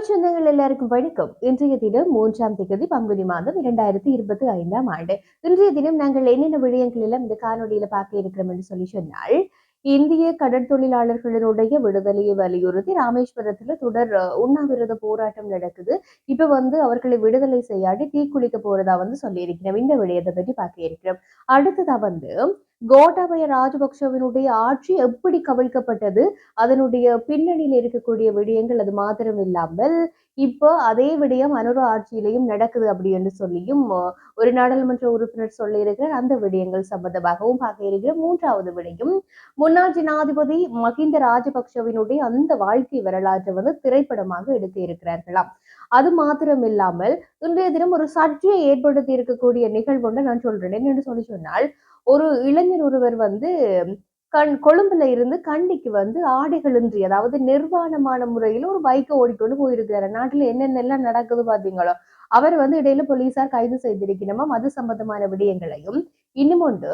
தமிழ் சொந்தங்கள் எல்லாருக்கும் வணக்கம். இன்றைய தினம் மூன்றாம் தேதி பங்குனி மாதம் இரண்டாயிரத்தி இருபத்தி ஐந்தாம் ஆண்டு. இன்றைய தினம் நாங்கள் என்னென்ன விடயங்கள் எல்லாம் இந்த காணொலியில பார்க்க இருக்கிறோம் என்று சொல்லி சொன்னால் இந்திய கடற்தொழிலாளர்களினுடைய விடுதலையை வலியுறுத்தி ராமேஸ்வரத்துல தொடர் உண்ணாவிரத போராட்டம் நடக்குது. இப்ப வந்து அவர்களை விடுதலை செய்யாடி தீக்குளிக்க போறதா வந்து சொல்லியிருக்கிறோம். இந்த விடயத்தை பற்றி பார்க்க இருக்கிறோம். அடுத்ததா வந்து கோட்டாபய ராஜபக்சவினுடைய ஆட்சி எப்படி கவிழ்க்கப்பட்டது அதனுடைய பின்னணியில் இருக்கக்கூடிய விடயங்கள் அது மாத்திரம் இல்லாமல் இப்போ அதே விடயம் அனுர ஆட்சியிலையும் நடக்குது அப்படி என்று சொல்லியும் ஒரு நாடாளுமன்ற உறுப்பினர் சொல்லியிருக்கிறார் அந்த விடயங்கள் சம்பந்தமாகவும் பார்க்க இருக்கிற மூன்றாவது விடயம் முன்னாள் ஜனாதிபதி மஹிந்த ராஜபக்சவினுடைய அந்த வாழ்க்கை வரலாற்றை வந்து திரைப்படமாக எடுத்து இருக்கிறார்களாம். அது மாத்திரம் இல்லாமல் இன்றைய தினம் ஒரு சர்ச்சையை ஏற்படுத்தி இருக்கக்கூடிய நிகழ்வு நான் சொல்றேன். என்று சொல்லி சொன்னால் ஒரு இளைஞர் ஒருவர் வந்து கண் கொழும்புல இருந்து கண்டிக்கு வந்து ஆடைகளின்றி அதாவது நிர்வாணமான முறையில் ஒரு பைக்கை ஓடிக்கொண்டு போயிருக்கிறாரு நாட்டுல என்னென்னலாம் நடக்குது பாத்தீங்களோ அவர் வந்து இடையில போலீசார் கைது செய்திருக்கணுமாம் அது சம்பந்தமான விடயங்களையும் இன்னும் ஒன்று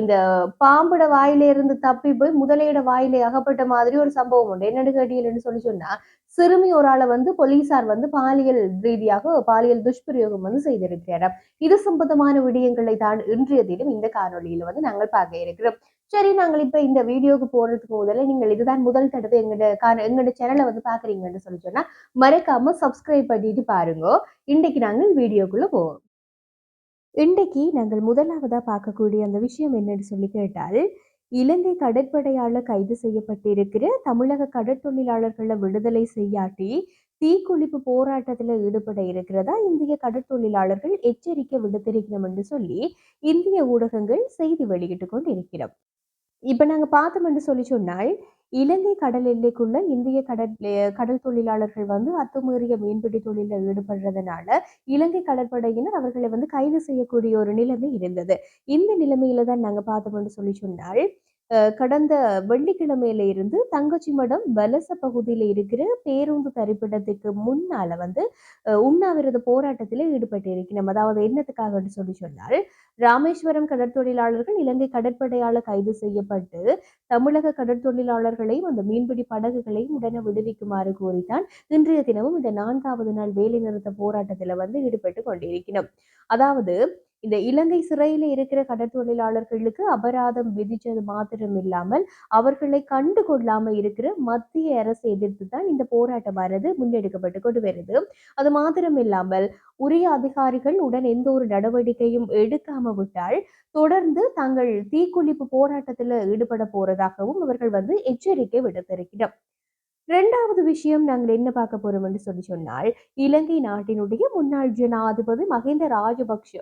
இந்த பாம்புட வாயில இருந்து தப்பி போய் முதலையோட வாயிலே அகப்பட்ட மாதிரி ஒரு சம்பவம் உண்டு. என்னன்னு கேட்டீங்கன்னு சொல்லி சொன்னா சிறுமி ஒரு ஆளை வந்து போலீசார் வந்து பாலியல் ரீதியாக பாலியல் துஷ்பிரயோகம் வந்து செய்திருக்கிறார். இது சம்பந்தமான விடயங்களை தான் இன்றைய தினம் இந்த காணொலியில வந்து நாங்கள் பார்க்க இருக்கிறோம். சரி நாங்கள் இப்ப இந்த வீடியோக்கு போறதுக்கு முதல்ல நீங்கள் இதுதான் முதல் தடவை எங்கட காண எங்கட சேனலை வந்து பாக்குறீங்கன்னு சொல்லி சொன்னா மறக்காம சப்ஸ்கிரைப் பண்ணிட்டு பாருங்க. இன்றைக்கு நாங்கள் வீடியோக்குள்ள போவோம். இன்றைக்கு நாங்கள் முதலாவதாக பார்க்கக்கூடிய அந்த விஷயம் என்னன்னு சொல்லி கேட்டால் இலங்கை கடற்படையால் கைது செய்யப்பட்டிருக்கிற தமிழக கடற்தொழிலாளர்களை விடுதலை செய்யாட்டி தீக்குளிப்பு போராட்டத்தில் ஈடுபட இருக்கிறதா இந்திய கடற்தொழிலாளர்கள் எச்சரிக்கை விடுத்திருக்கிறோம் என்று சொல்லி இந்திய ஊடகங்கள் செய்தி வெளியிட்டு கொண்டு இருக்கிறோம் இப்போ நாங்கள் பார்த்தோம் என்று சொல்லி சொன்னால் இலங்கை கடல் எல்லைக்குள்ள இந்திய கடல் கடல் தொழிலாளர்கள் வந்து அத்துமீறிய மீன்பிடி தொழிலில் ஈடுபடுறதுனால இலங்கை கடற்படையினர் அவர்களை வந்து கைது செய்யக்கூடிய ஒரு நிலைமை இருந்தது. இந்த நிலைமையில தான் நாங்க பார்த்தோம்னு சொல்லி சொன்னால் கடந்த வெள்ளிக்கிழமையில இருந்து தங்கச்சி மடம் வலச பகுதியில இருக்கிற பேருந்து தரிப்பிடத்துக்கு முன்னால வந்து அஹ், உண்ணாவிரத போராட்டத்தில் ஈடுபட்டு இருக்கிறோம் அதாவது என்னத்துக்காக சொல்லி சொன்னால் ராமேஸ்வரம் கடற்தொழிலாளர்கள் இலங்கை கடற்படையால கைது செய்யப்பட்டு தமிழக கடற்தொழிலாளர்களையும் அந்த மீன்பிடி படகுகளையும் உடனே விடுவிக்குமாறு கோரித்தான் இன்றைய தினமும் இந்த நான்காவது நாள் வேலை நிறுத்த போராட்டத்துல வந்து ஈடுபட்டு கொண்டிருக்கிறோம். அதாவது இந்த இலங்கை சிறையில இருக்கிற கடற்தொழிலாளர்களுக்கு அபராதம் விதிச்சது மாத்திரம் இல்லாமல் அவர்களை கண்டு கொள்ளாம இருக்கிற மத்திய அரசு எதிர்த்து தான் இந்த போராட்டம் போராட்டமானது முன்னெடுக்கப்பட்டு கொண்டு வருது. அது மாத்திரம் இல்லாமல் உரிய அதிகாரிகள் உடன் எந்த ஒரு நடவடிக்கையும் எடுக்காம விட்டால் தொடர்ந்து தாங்கள் தீக்குளிப்பு போராட்டத்துல ஈடுபட போறதாகவும் அவர்கள் வந்து எச்சரிக்கை விடுத்திருக்கிறோம் இரண்டாவது விஷயம் நாங்கள் என்ன பார்க்க போறோம் என்று சொல்லி சொன்னால் இலங்கை நாட்டினுடைய முன்னாள் ஜனாதிபதி மஹிந்த ராஜபக்ஷ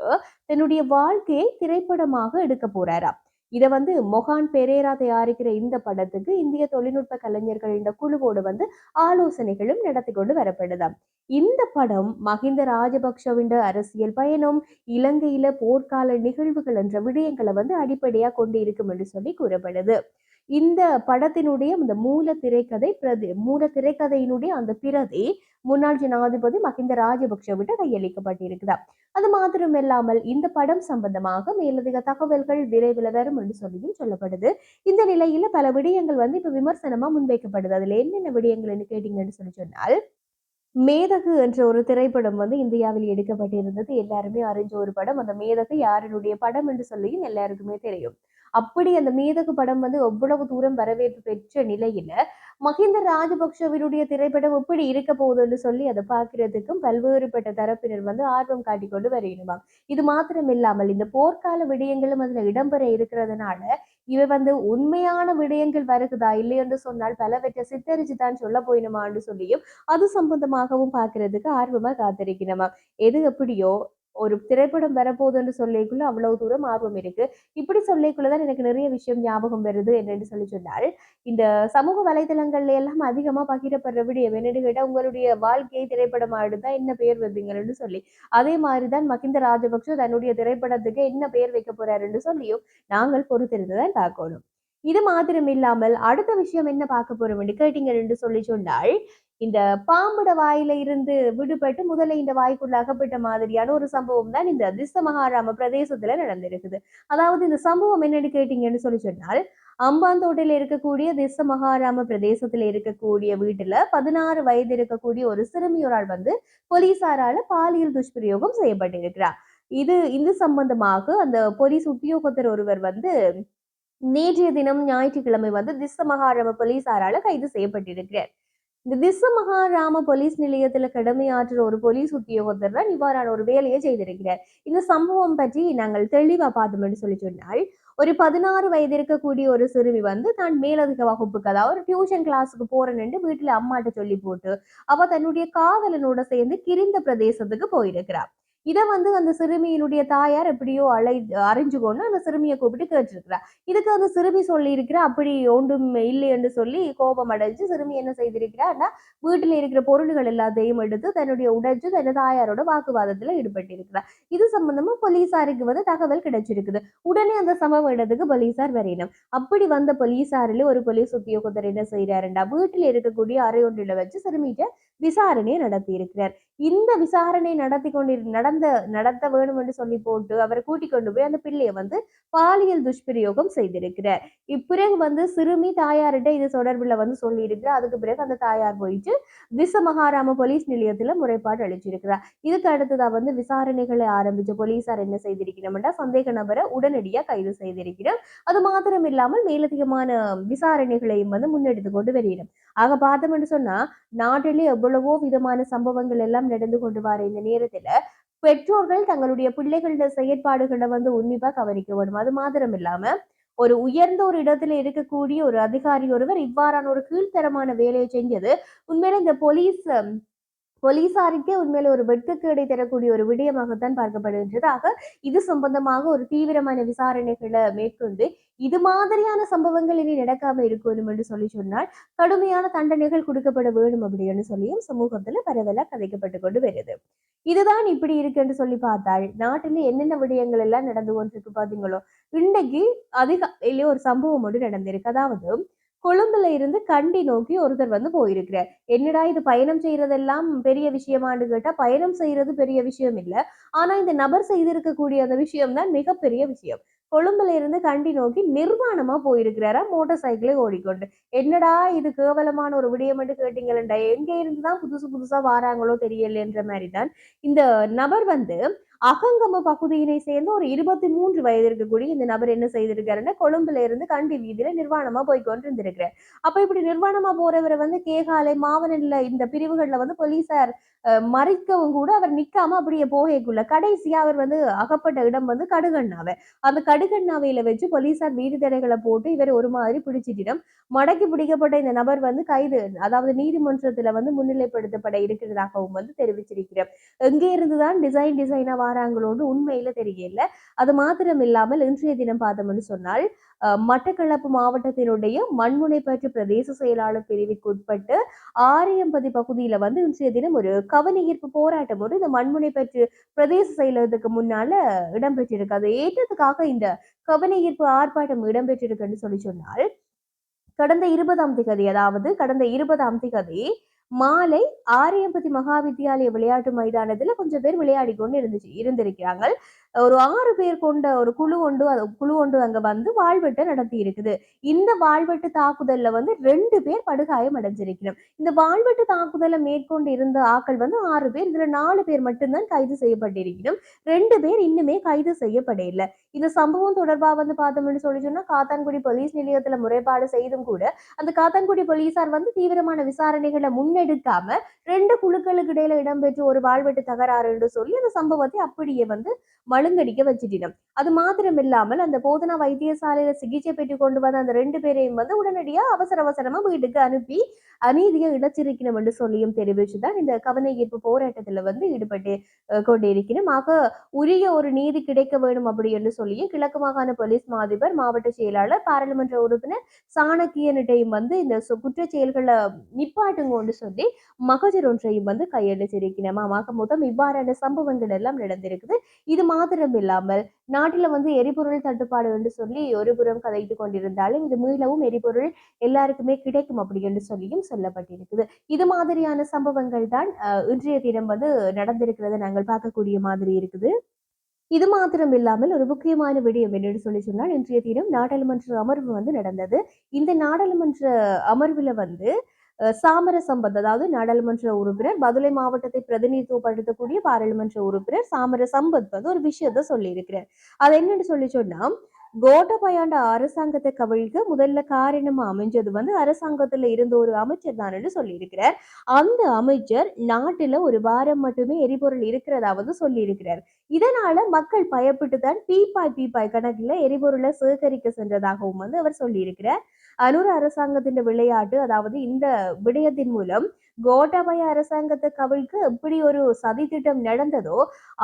தன்னுடைய வாழ்க்கையை திரைப்படமாக எடுக்க போறாராம். இதை வந்து மொஹான் பெரேரா தயாரிக்கிற இந்த படத்துக்கு இந்திய தொழில்நுட்ப கலைஞர்கள் இந்த குழுவோடு வந்து ஆலோசனைகளும் நடத்தி கொண்டு வரப்படுதாம். இந்த படம் மஹிந்த ராஜபக்ஷவின் அரசியல் பயணம் இலங்கையில போர்க்கால நிகழ்வுகள் என்ற விடயங்களை வந்து அடிப்படையா கொண்டு இருக்கும் என்று சொல்லி கூறப்படுது. இந்த படத்தினுடைய அந்த மூல திரைக்கதை பிரதி மூல திரைக்கதையினுடைய அந்த பிரதி முன்னாள் ஜனாதிபதி மஹிந்த ராஜபக்ஷவிட்ட கையளிக்கப்பட்டிருக்குதா? அது மாத்திரம் இல்லாமல் இந்த படம் சம்பந்தமாக மேலதிக தகவல்கள் விரைவில் வரும் என்று சொல்லியும் சொல்லப்படுது. இந்த நிலையில பல விடயங்கள் வந்து இப்ப விமர்சனமா முன்வைக்கப்படுது. அதுல என்னென்ன விடயங்கள்னு கேட்டீங்கன்னு சொல்லி சொன்னால் மேதகு என்ற ஒரு திரைப்படம் வந்து இந்தியாவில் எடுக்கப்பட்டிருந்தது. எல்லாருமே அறிஞ்ச ஒரு படம். அந்த மேதகு யாருடைய படம் என்று சொல்லியும் எல்லாருக்குமே தெரியும். அப்படி அந்த மீதகு படம் வந்து எவ்வளவு தூரம் வரவேற்பு பெற்ற நிலையில மஹிந்த ராஜபக்ஷவினுடைய திரைப்படம் எப்படி இருக்க போகுதுன்னு சொல்லி அதை பார்க்கறதுக்கும் பல்வேறுபட்ட தரப்பினர் வந்து ஆர்வம் காட்டிக்கொண்டு வருகிறோம் இது மாத்திரம் இல்லாமல் இந்த போர்க்கால விடயங்களும் அதுல இடம்பெற இருக்கிறதுனால இவை வந்து உண்மையான விடயங்கள் வருகுதா இல்லையென்று சொன்னால் பலவற்றை சித்தரிச்சு தான் சொல்ல போயினுமான்னு சொல்லியும் அது சம்பந்தமாகவும் பார்க்கறதுக்கு ஆர்வமா காத்திருக்கிறோமா எது எப்படியோ ஒரு திரைப்படம் வரப்போகுதுன்னு சொல்லிக்குள்ள அவ்வளவு தூரம் ஆர்வம் இருக்கு. இப்படி சொல்லிக்குள்ளதான் எனக்கு நிறைய விஷயம் ஞாபகம் வருது என்னன்னு சொல்லி சொன்னால் இந்த சமூக வலைதளங்கள்ல எல்லாம் அதிகமா பகிரப்படுற விடயம் என்னன்னு உங்களுடைய வாழ்க்கையை திரைப்படம் ஆடுதான் என்ன பெயர் வைப்பீங்கன்னு சொல்லி. அதே மாதிரிதான் மகிந்த ராஜபக்ஷ தன்னுடைய திரைப்படத்துக்கு என்ன பெயர் வைக்க போறாருன்னு சொல்லியும் நாங்கள் பொறுத்திருந்துதான் பார்க்கணும். இது மாத்திரம் இல்லாமல் அடுத்த விஷயம் என்ன பார்க்க போறோம் கேட்டீங்கன்னு சொல்லி சொன்னால் இந்த பாம்புட வாயில இருந்து விடுபட்டு முதல்ல இந்த வாய்க்குள்ள அகப்பட்ட மாதிரியான ஒரு சம்பவம் தான் இந்த திஸ்த மகாராம பிரதேசத்துல நடந்திருக்குது. அதாவது இந்த சம்பவம் என்னன்னு கேட்டீங்கன்னு சொல்லி சொன்னால் அம்பாந்தோட்டையில இருக்கக்கூடிய திச மகாராம பிரதேசத்துல இருக்கக்கூடிய வீட்டுல பதினாறு வயது இருக்கக்கூடிய ஒரு சிறுமியோரால் வந்து போலீசாரால பாலியல் துஷ்பிரயோகம் செய்யப்பட்டிருக்கிறார். இது இது சம்பந்தமாக அந்த போலீஸ் உத்தியோகத்தர் ஒருவர் வந்து நேற்றைய தினம் ஞாயிற்றுக்கிழமை வந்து திச மகாராம போலீசாரால கைது செய்யப்பட்டிருக்கிறார். இந்த திச மகாராம போலீஸ் நிலையத்துல கடமையாற்றுற ஒரு போலீஸ் உத்தியோகத்தர் இவ்வாறான ஒரு வேலையை செய்திருக்கிறார். இந்த சம்பவம் பற்றி நாங்கள் தெளிவா பார்த்தோம்னு சொல்லி சொன்னால் ஒரு பதினாறு வயது இருக்கக்கூடிய ஒரு சிறுமி வந்து தான் மேலதிக வகுப்புக்கு அதாவது ஒரு டியூஷன் கிளாஸுக்கு போறேன்னு வீட்டுல அம்மாட்ட சொல்லி போட்டு அவ தன்னுடைய காதலனோட சேர்ந்து கிரிந்த பிரதேசத்துக்கு போயிருக்கிறாள் இதை வந்து அந்த சிறுமியினுடைய தாயார் எப்படியோ அழை அறிஞ்சு கொண்டு அந்த சிறுமியை கூப்பிட்டு கேட்டிருக்கிறார் இதுக்கு அந்த சிறுமி சொல்லி இருக்கிற அப்படி ஒன்றும் இல்லை என்று சொல்லி கோபம் அடைஞ்சு சிறுமி என்ன செய்திருக்கிறான்னா வீட்டில் இருக்கிற பொருள்கள் எல்லாத்தையும் எடுத்து தன்னுடைய உடைஞ்சு தன் தாயாரோட வாக்குவாதத்துல ஈடுபட்டிருக்கிறார் இது சம்பந்தமா போலீசாருக்கு வந்து தகவல் கிடைச்சிருக்குது. உடனே அந்த சம்பவ இடத்துக்கு போலீசார் வரையணும் அப்படி வந்த போலீசாரில் ஒரு போலீஸ் உத்தியோகத்தர் என்ன செய்யறாருண்டா வீட்டில் இருக்கக்கூடிய அறை ஒன்றில் வச்சு சிறுமிகிட்ட விசாரணையை நடத்தி இருக்கிறார் இந்த விசாரணை நடத்தி கொண்டு நடந்த நடத்த வேணும் என்று சொல்லி போட்டு அவரை கூட்டிக் கொண்டு போய் அந்த பிள்ளையை வந்து பாலியல் துஷ்பிரயோகம் செய்திருக்கிறார். இப்பிறகு வந்து சிறுமி தாயார்கிட்ட இது தொடர்பில் வந்து சொல்லி இருக்கிறார் அதுக்கு பிறகு அந்த தாயார் போயிட்டு விச மகாராம போலீஸ் நிலையத்துல முறைப்பாடு அளிச்சிருக்கிறார். இதுக்கு அடுத்ததா வந்து விசாரணைகளை ஆரம்பிச்ச போலீசார் என்ன செய்திருக்கிறோம்னா சந்தேக நபரை உடனடியாக கைது செய்திருக்கிறோம் அது மாத்திரம் இல்லாமல் மேலதிகமான விசாரணைகளையும் வந்து முன்னெடுத்து கொண்டு வருகிறோம் ஆக பார்த்தோம்னு சொன்னா நாட்டிலே எவ்வளவோ விதமான சம்பவங்கள் எல்லாம் நடந்து கொண்டு வர இந்த நேரத்துல பெற்றோர்கள் தங்களுடைய பிள்ளைகளோட செயற்பாடுகளை வந்து உன்னிப்பா கவனிக்க வேண்டும் அது மாத்திரம் இல்லாம ஒரு உயர்ந்த ஒரு இடத்துல இருக்கக்கூடிய ஒரு அதிகாரி ஒருவர் இவ்வாறான ஒரு கீழ்த்தரமான வேலையை செஞ்சது உண்மையில இந்த போலீஸ் போலீசாருக்கே உண்மையில ஒரு வெட்கக்கேடை தரக்கூடிய ஒரு விடயமாகத்தான் பார்க்கப்படுகின்றது ஆக இது சம்பந்தமாக ஒரு தீவிரமான விசாரணைகளை மேற்கொண்டு இது மாதிரியான சம்பவங்கள் இனி நடக்காம இருக்கணும் என்று சொல்லி சொன்னால் கடுமையான தண்டனைகள் கொடுக்கப்பட வேண்டும் அப்படின்னு சொல்லியும் சமூகத்துல பரவலா கதைக்கப்பட்டு கொண்டு வருது. இதுதான் இப்படி இருக்குன்னு சொல்லி பார்த்தால் நாட்டில என்னென்ன விடயங்கள் எல்லாம் நடந்து கொண்டிருக்கு பாத்தீங்களோ இன்னைக்கு அதிக ஒரு சம்பவம் ஒன்று நடந்திருக்கு. அதாவது கொழும்புல இருந்து கண்டி நோக்கி ஒருத்தர் வந்து போயிருக்கிறார். என்னடா இது பயணம் செய்யறதெல்லாம் பெரிய விஷயமான்னு கேட்டா பயணம் செய்யறது பெரிய விஷயம் இல்ல. ஆனா இந்த நபர் செய்திருக்கக்கூடிய அந்த விஷயம் தான் மிகப்பெரிய விஷயம். கொழும்புல இருந்து கண்டி நோக்கி நிர்வாணமா போயிருக்கிறாரா மோட்டார் சைக்கிளை ஓடிக்கொண்டு. என்னடா இது கேவலமான ஒரு விடயம் என்று கேட்டீங்களா எங்க இருந்துதான் புதுசு புதுசா வாராங்களோ தெரியலன்ற மாதிரி தான் இந்த நபர் வந்து அகங்கம பகுதியினை சேர்ந்து ஒரு இருபத்தி மூன்று வயது இருக்கக்கூடிய இந்த நபர் என்ன செய்திருக்காருன்னா கொழும்புல இருந்து கண்டி வீதியில நிர்வாணமா போய் கொண்டிருந்திருக்கிறார். அப்ப இப்படி நிர்வாணமா போறவரை வந்து கேகாலை மாவனல்ல இந்த பிரிவுகள்ல வந்து போலீசார் மறைக்கவும் கூட அவர் நிக்காம அப்படியே போகக்குள்ள கடைசியா அவர் வந்து அகப்பட்ட இடம் வந்து கடுகண்ணாவை. அந்த கடுகண்ணாவையில வச்சு போலீசார் வீடு தடைகளை போட்டு இவர் ஒரு மாதிரி பிடிச்சிட்டிடம். மடக்கி பிடிக்கப்பட்ட இந்த நபர் வந்து கைது அதாவது நீதிமன்றத்துல வந்து முன்னிலைப்படுத்தப்பட இருக்கிறதாகவும் வந்து தெரிவிச்சிருக்கிறார். எங்கே இருந்துதான் டிசைன் டிசைனா வாராங்களோன்னு உண்மையில தெரியல. அது மாத்திரம் இல்லாமல் இன்றைய தினம் பார்த்தோம்னு சொன்னால் மட்டக்களப்பு மாவட்டத்தினுடைய மண்முனைப்பற்று பிரதேச செயலாளர் பிரிவுக்கு உட்பட்டு ஆரியம்பதி பகுதியில வந்து இன்றைய தினம் ஒரு கவனஈர்ப்பு போராட்டம் ஒரு இந்த மண்முனைப்பற்று பிரதேச செயலகத்துக்கு முன்னால இடம்பெற்றிருக்கு. அதை ஏற்றத்துக்காக இந்த கவனஈர்ப்பு ஆர்ப்பாட்டம் இடம்பெற்றிருக்குன்னு சொல்லி சொன்னால் கடந்த இருபதாம் திகதி அதாவது கடந்த இருபதாம் திகதி மாலை ஆரியம்பதி மகா வித்தியாலய விளையாட்டு மைதானத்துல கொஞ்சம் பேர் விளையாடி கொண்டு இருந்துச்சு இருந்திருக்கிறாங்க. ஒரு ஆறு பேர் கொண்ட ஒரு குழு ஒன்று குழு ஒன்று அங்க வந்து வாழ்வெட்டை நடத்தி இருக்குது. இந்த வாழ்வெட்டு தாக்குதல்ல வந்து ரெண்டு பேர் படுகாயம் அடைஞ்சிருக்கணும் இந்த வாழ்வெட்டு தாக்குதலை மேற்கொண்டு இருந்த ஆக்கள் வந்து ஆறு பேர் இதுல நாலு பேர் மட்டும்தான் கைது செய்யப்பட்டிருக்கணும் ரெண்டு பேர் இன்னுமே கைது செய்யப்படையில இந்த சம்பவம் தொடர்பாக வந்து பார்த்தோம்னு சொல்லி சொன்னா காத்தான்குடி போலீஸ் நிலையத்துல முறைப்பாடு செய்தும் கூட அந்த காத்தான்குடி போலீசார் வந்து தீவிரமான விசாரணைகளை முன்னெடுக்காம ரெண்டு குழுக்களுக்கு இடையில இடம்பெற்ற ஒரு வாழ்வெட்டு தகராறு என்று சொல்லி அந்த சம்பவத்தை அப்படியே வந்து மழுங்கடிக்க வச்சிட்டினம். அது மாத்திரம் இல்லாமல் அந்த போதனா வைத்தியசாலையில சிகிச்சை பெற்று கொண்டு வந்த அந்த ரெண்டு பேரையும் வந்து உடனடியா அவசர அவசரமா வீட்டுக்கு அனுப்பி அநீதியை இழச்சிருக்கணும் என்று சொல்லியும் தெரிவிச்சுதான் இந்த கவன ஈர்ப்பு போராட்டத்துல வந்து ஈடுபட்டு கொண்டிருக்கணும். ஆக உரிய ஒரு நீதி கிடைக்க வேண்டும் அப்படி என்று சொல்லியும் கிழக்கு மாகாண போலீஸ் மாதிபர் மாவட்ட செயலாளர் பாராளுமன்ற உறுப்பினர் சாணக்கியனிட்டையும் வந்து இந்த குற்ற செயல்களை நிப்பாட்டுங்கன்னு சொல்லி மகஜர் ஒன்றையும் வந்து கையெழுத்திருக்கணும் ஆக மொத்தம் இவ்வாறான சம்பவங்கள் எல்லாம் நடந்திருக்குது. இது மாத்திரம் இல்லாமல் நாட்டில வந்து எரிபொருள் தட்டுப்பாடு என்று சொல்லி ஒரு புறம் கதைத்து கொண்டிருந்தாலும் இது மீளவும் எரிபொருள் எல்லாருக்குமே கிடைக்கும் அப்படி என்று சொல்லியும் சொல்லப்பட்டிருக்குது. இது மாதிரியான சம்பவங்கள் தான் இன்றைய தினம் வந்து நடந்திருக்கிறத நாங்கள் பார்க்கக்கூடிய மாதிரி இருக்குது. இது மாத்திரம் இல்லாமல் ஒரு முக்கியமான விடயம் என்று சொல்லி சொன்னால் இன்றைய தினம் நாடாளுமன்ற அமர்வு வந்து நடந்தது. இந்த நாடாளுமன்ற அமர்வுல வந்து அஹ், சாமர சம்பத் அதாவது நாடாளுமன்ற உறுப்பினர் பதுளை மாவட்டத்தை பிரதிநிதித்துவப்படுத்தக்கூடிய பாராளுமன்ற உறுப்பினர் சாமர சம்பத் வந்து ஒரு விஷயத்த சொல்லியிருக்கிறார். அது என்னன்னு சொல்லி சொன்னா கோட்டபயாண்ட அரசாங்கத்தை கவிழ்க்க முதல்ல காரணமா அமைஞ்சது வந்து அரசாங்கத்துல இருந்த ஒரு அமைச்சர் தான் என்று சொல்லியிருக்கிறார். அந்த அமைச்சர் நாட்டுல ஒரு வாரம் மட்டுமே எரிபொருள் இருக்கிறதாவது சொல்லியிருக்கிறார். இதனால மக்கள் பயப்பட்டு தான் பீப்பாய் பீப்பாய் கணக்குல எரிபொருளை சேகரிக்க சென்றதாகவும் வந்து அவர் சொல்லியிருக்கிறார். அனுர அரசாங்கத்தின் விளையாட்டு அதாவது இந்த விடயத்தின் மூலம் கோட்டாபய அரசாங்கத்தை கவிழ்க்க எப்படி ஒரு சதி திட்டம் நடந்ததோ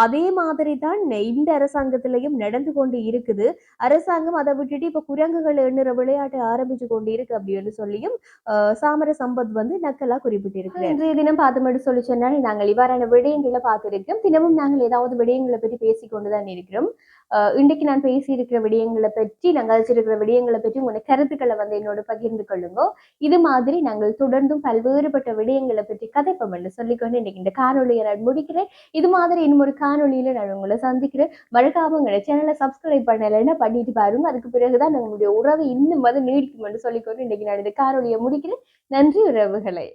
அதே மாதிரி தான் இந்த அரசாங்கத்திலையும் நடந்து கொண்டு இருக்குது. அரசாங்கம் அதை விட்டுட்டு இப்ப குரங்குகள் எண்ணுற விளையாட்டை ஆரம்பிச்சு கொண்டு இருக்கு அப்படின்னு சொல்லியும் சாமர சம்பத் வந்து நக்கலா குறிப்பிட்டிருக்கிறார். இன்றைய தினம் பார்த்தோம்னு சொல்லி சொன்னால் நாங்கள் இவ்வாறான விடயங்களை பார்த்திருக்கோம் தினமும் நாங்கள் ஏதாவது விடயங்களை பற்றி பேசிக்கொண்டுதான் இருக்கிறோம். இன்றைக்கு நான் பேசியிருக்கிற விடயங்களை பற்றி நாங்கள் அழைச்சிருக்கிற விடயங்களை பற்றி உங்களோட கருத்துக்களை வந்து என்னோட பகிர்ந்து கொள்ளுங்க. இது மாதிரி நாங்கள் தொடர்ந்தும் பல்வேறுபட்ட விடயங்களை பற்றி கதைப்போம் என்று சொல்லிக்கொண்டு இன்னைக்கு இந்த காணொலியை நான் முடிக்கிறேன். இது மாதிரி இன்னும் ஒரு காணொலியில நான் உங்களை சந்திக்கிறேன். மறக்காம உங்களை சேனலை சப்ஸ்கிரைப் பண்ணலைன்னா பண்ணிட்டு பாருங்க. அதுக்கு பிறகுதான் நம்மளுடைய உறவு இன்னும் வந்து நீடிக்கும் என்று சொல்லிக்கொண்டு இன்னைக்கு நான் இந்த காணொலியை முடிக்கிறேன். நன்றி உறவுகளை.